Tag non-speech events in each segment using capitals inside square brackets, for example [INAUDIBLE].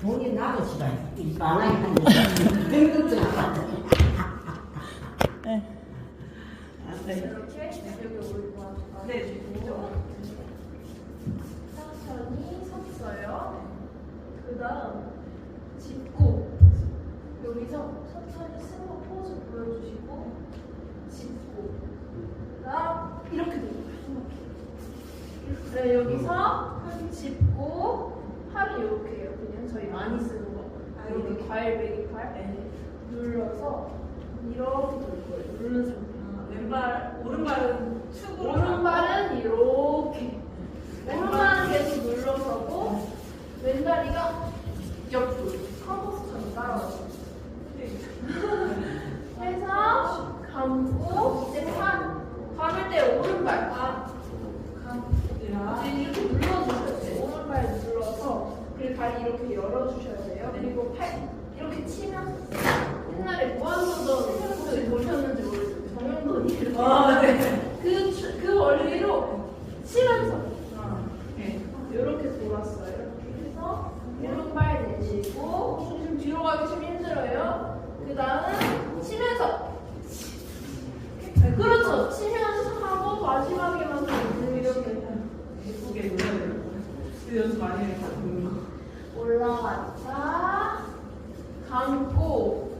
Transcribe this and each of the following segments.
돈이 나도 싫어. 이 만화에 한데 등급증. 네. 아, 네. 이렇게 여기 올리고 하니까 네, 이쪽. 천천히 섰어요. 그 다음 짚고 여기서 천천히 스모 포즈 보여주시고 짚고 그 다음 이렇게 돌려요. 네, 여기서 짚고 팔을 이렇게 해요. 그냥 저희 많이 쓰는 거. 아, 이렇게 이렇게? 과일배기 팔 네. 눌러서 이렇게 돌 거예요. 누르는 상태. 아, 왼발, 오른발은 축으로. 오른발은 이렇게 오른발은 계속 눌러서고 왼다리가 옆으로 커버스처럼 따라와요 해서 감고 이제 팔 감을 때 오른발 아 감고 야. 이제 이렇게 눌러주셔야 돼요 오른발 눌러서 그리고 다리 이렇게 열어주셔야 돼요 그리고 팔 이렇게 치면 옛날에 무한도전 혹시 보셨는지 모르겠어요 정영돈이 아, 네. 그, 주- 그 원리로 치면서 아, 네. 이렇게 돌았어요. 이렇게 해서 오른발 내쉬고 중심 뒤로 가기 좀 힘들어요. 그 다음 치면서 네, 그렇죠. 치면서 하고 마지막에만 좀 이렇게 예쁘게 거. 그 연습 많이 해서. 올라왔다 감고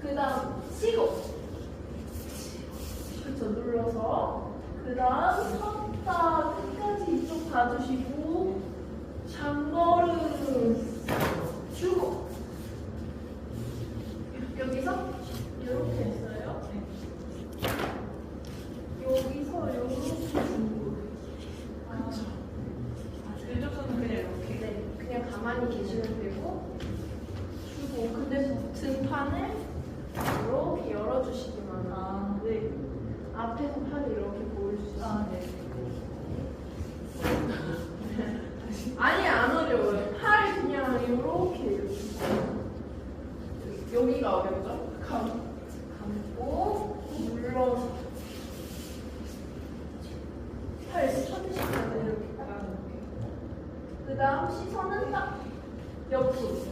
그 다음 치고 그쵸 눌러서 그 다음 섰다 끝까지 이쪽 봐주시고 장거름 주고 여기서 이렇게 했어요 여기서 이렇게 주고. 아, 이쪽 손은 그냥 이렇게. 네, 그냥 가만히 계시면 되고 주고 근데 등판을 이렇게 열어주시기만 아, 네. 앞에서 팔을 이렇게 보일 수 있어요. 아, 네. 아니 안 어려워요. 팔을 그냥 이렇게 이렇게. 어렵죠? 감, 눌러서 팔 쳐주시면 돼요. 이렇게 딱 이렇게. 그 다음 시선은 딱 옆으로.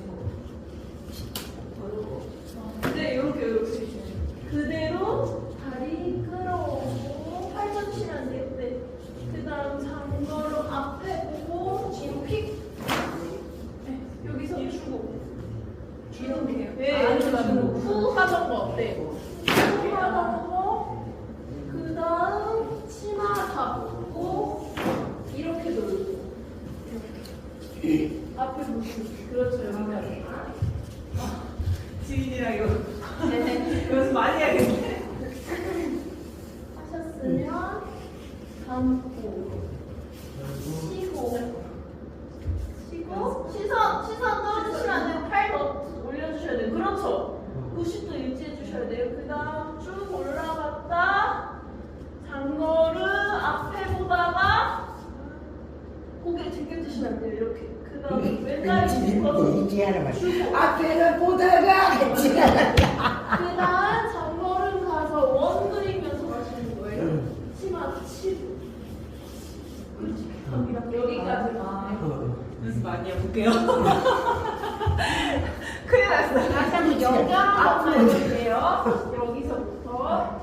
네, 이렇게 이렇게. 그대로 다리 끌어오고 팔 치면 돼요. 네. 그 다음 장거로 앞에 보고 뒤로 휙. 네, 여기서 주고. 이렇게. 네, 아, 이렇게 주고. 주고. 후 하던 거 어때? 후 하던 거. 그 다음 치마 잡고 이렇게 돌고. 이렇게. 앞에 보시고. 그렇죠, 여기까지. 지인이랑 이거 네. 연습 많이 해야겠네. 하셨으면 감고 쉬고 쉬고 시선 시선 떨어지시면 안 되고 팔 더 올려주셔야 돼요 그렇죠 90도 유지해 주셔야 돼요 그 다음 쭉 올라갔다 장거를 앞에 보다가 고개 제껴주시면 안 돼요 이렇게 그 다음 왼다리 주고 앞에는 보다가 했지. 그 다음 장거름 가서 원 그리면서 가시는 거예요. 치마 치고. 그렇지. 여기까지. 아. 네. 연습 많이 해볼게요. [LAUGHS] 큰일 났어. 다시 한번 연결 한번 해볼게요. 여기서부터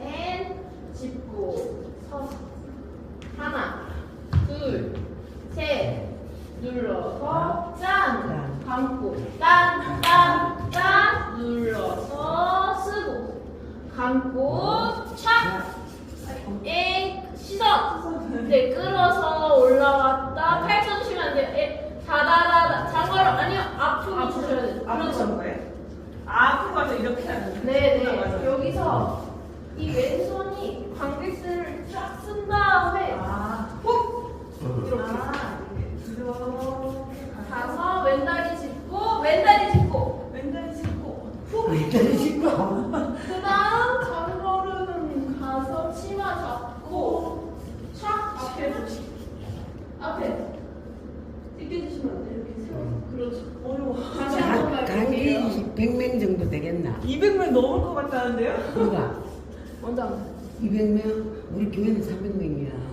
앤 짚고 서서 하나 둘셋 눌러서 짠 감고 딴딴딴 눌러서 쓰고 감고 착에 네 끌어서 올라갔다. 팔 쳐주시면 안 돼요 예, 다다다다. 장거로 아니요 앞으로 주셔야 돼요? 앞으로 그렇죠. 거예요? 아, 앞으로 가서 이렇게 하는 거예요? 네네. 여기서 이 왼손 정도 되겠나? 200명 넘을 것 같다는데요? 누가? 원장. 200명? 우리 교회는 300명이야.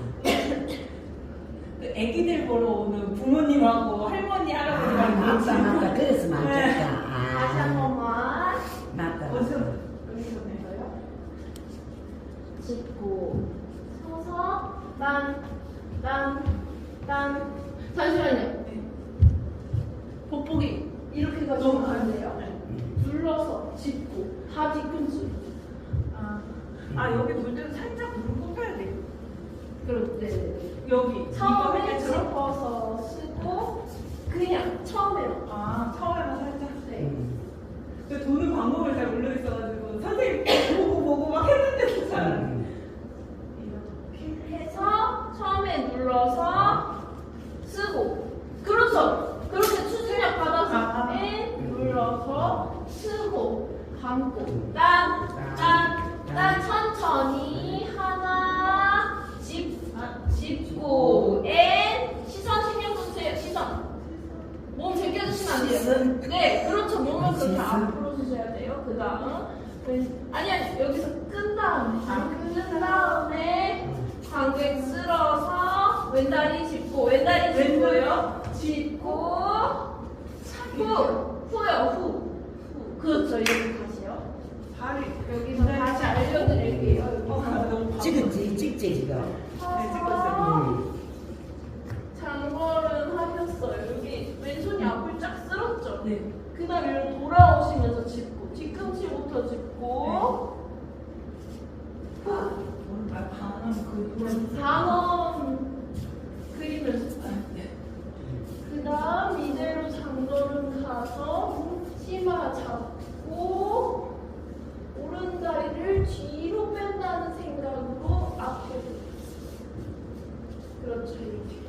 그 애기들 보러 오는 부모님하고 할머니, 할아버지랑 아, 맞다, 맞다. 그래서 네. 맞겠다. 아. 다시 한 아, 번만. 맞다. 맞다. 무슨 의미가 될까요? 짚고 서서 딴딴딴 잠시만요. 네. 보폭이 이렇게 가지고 너무 가는데요? 네. 눌러서 짚고 다 뒤꿈치. 아, 아 여기 볼 때는 살짝 물고 펴야 돼요. 그렇게 네. 여기 처음에? 짚어서 쓰고 그냥 처음에요. 아 처음에만 살짝. 네. 음. 저 도는 방법을 잘 있어가지고 선생님 보고 보고 막 했는데 잘. 음. 이렇게. 해서 처음에 눌러서 쓰고 그렇죠 그렇게 추진력 받아서 아. 에 눌러서 쓰고 감고 딴딴딴 천천히 하나 짚 짚고 엔 시선 신경 쓰세요 시선 몸 안? 네 그렇죠 몸을 그렇게 시선? 앞으로 주셔야 돼요 그 다음 아니야 여기서 끈 다음에 끈 다음에 관객 쓸어서 왼다리 짚고 왼다리 짚고요 짚고 후 후요 후 후. 그렇죠 이렇게 다시요 발이 여기서 다시 알려드릴게요 어. 찍었지 찍지 지금 네, 찍었어요. 음. 장거는 하셨어요 여기 왼손이 앞을 쫙 쓸었죠 네. 이렇게 돌아오시면서 짚고 뒤꿈치부터 짚고 후 아, 반은 그 그리면서 네. 그 다음 이대로 장도름 가서 치마 잡고 오른다리를 뒤로 뺀다는 생각으로 앞에 그렇죠 이렇게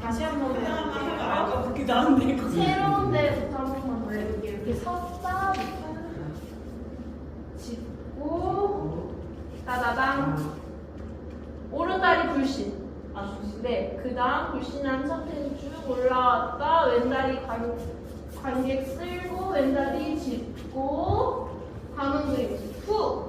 다시 한 번만 그냥 해볼게요. 아까 나왔는데 이거. 새로운 데부터 이렇게 섰다 짚고 따다당. 오른 다리 불신. 아, 조심. 네, 그 다음 불신한 상태는 쭉 올라왔다. 왼다리 관, 관객 쓸고 왼다리 짚고 감은 그림 후!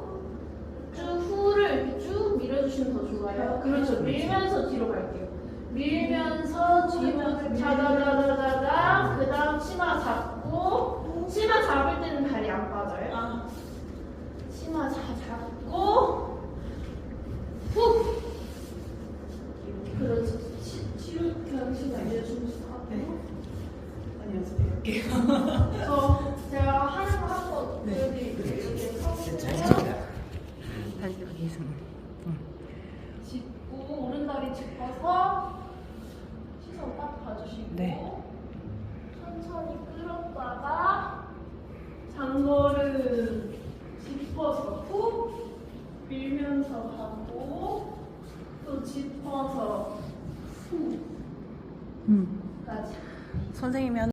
쭉 후를 이렇게 쭉 밀어주시면 더 좋아요. 그렇죠 밀면서 뒤로 갈게요. 밀면서 뒤로 자다다다다다 그 다음 치마 잡고 치마 잡을 때는 발이 안 빠져요 아, 치마 다 잡고 후 그렇죠 치, 치료 경신 알려주면서 네. 하고 연습해볼게요. 저 제가 하는 거 한번 네. 보여드릴게요 이렇게 서고 잘 찍어 달려기에서. 짚고 오른다리 짚어서 시선 딱 봐주시고 네. 천천히 끌었다가 장거를 짚어서 후 밀면서 가고 또 짚어서 음. 후까지 선생님이